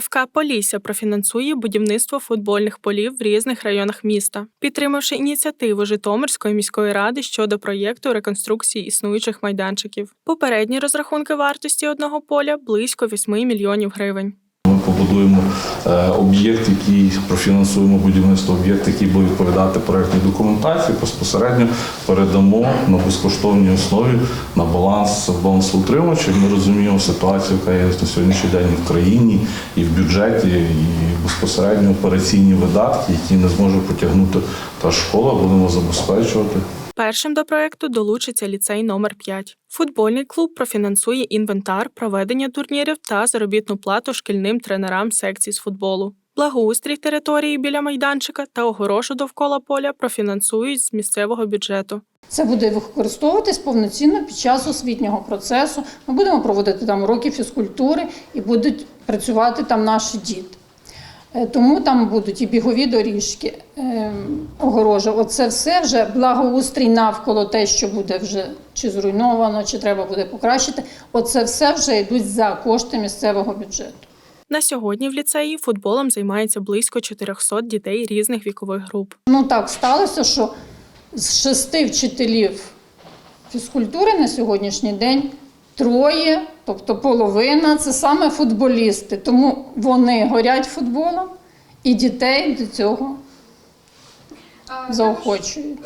ФК Полісся профінансує будівництво футбольних полів в різних районах міста, підтримавши ініціативу Житомирської міської ради щодо проєкту реконструкції існуючих майданчиків. Попередні розрахунки вартості одного поля близько 8 мільйонів гривень. Побудуємо е, об'єкт, який профінансуємо будівництво об'єкт, який буде відповідати проектній документації. Безпосередньо передамо на безкоштовній основі на баланс балансоутримувача. Ми розуміємо ситуацію, яка є на сьогоднішній день в країні, і в бюджеті, і безпосередньо операційні видатки, які не зможе потягнути та школа. Будемо забезпечувати. Першим до проекту долучиться ліцей номер 5 Футбольний клуб профінансує інвентар, проведення турнірів та заробітну плату шкільним тренерам секцій з футболу. Благоустрій території біля майданчика та огорошу довкола поля профінансують з місцевого бюджету. Це буде використовуватись повноцінно під час освітнього процесу. Ми будемо проводити там уроки фізкультури і будуть працювати там наші діти. Е, Тому там будуть і бігові доріжки, е, огорожа. Оце все вже благоустрій навколо те, що буде вже чи зруйновано, чи треба буде покращити. Оце все вже йдуть за кошти місцевого бюджету. На сьогодні в ліцеї футболом займається близько 400 дітей різних вікових груп. Ну так сталося, що з шести вчителів фізкультури на сьогоднішній день троє, тобто половина, це саме футболісти. Тому вони горять футболом і дітей до цього заохочують.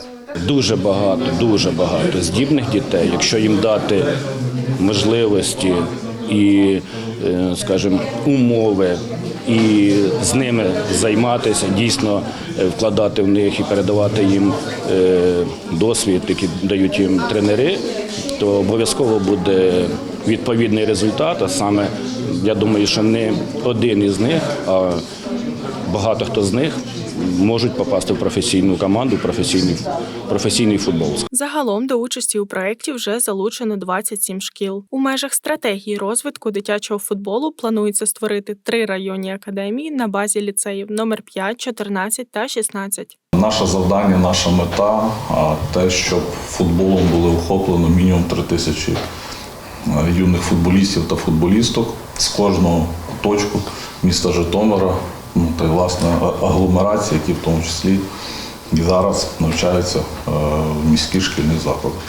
Дуже багато, дуже багато здібних дітей, якщо їм дати можливості і, е, скажімо, умови, і з ними займатися, дійсно е, вкладати в них і передавати їм е, досвід, який дають їм тренери, то обов'язково буде відповідний результат. А саме, я думаю, що не один із них, а багато хто з них можуть попасти в професійну команду, професійний, професійний футбол. Загалом до участі у проєкті вже залучено 27 шкіл. У межах стратегії розвитку дитячого футболу планується створити три районні академії на базі ліцеїв номер 5, 14 та 16. Наше завдання, наша мета те, щоб футболом було охоплено мінімум 3 тисячі е, юних футболістів та футболісток з кожного точку міста Житомира, ну та й власне агломерації, які в тому числі і зараз навчаються е, в міських шкільних закладах.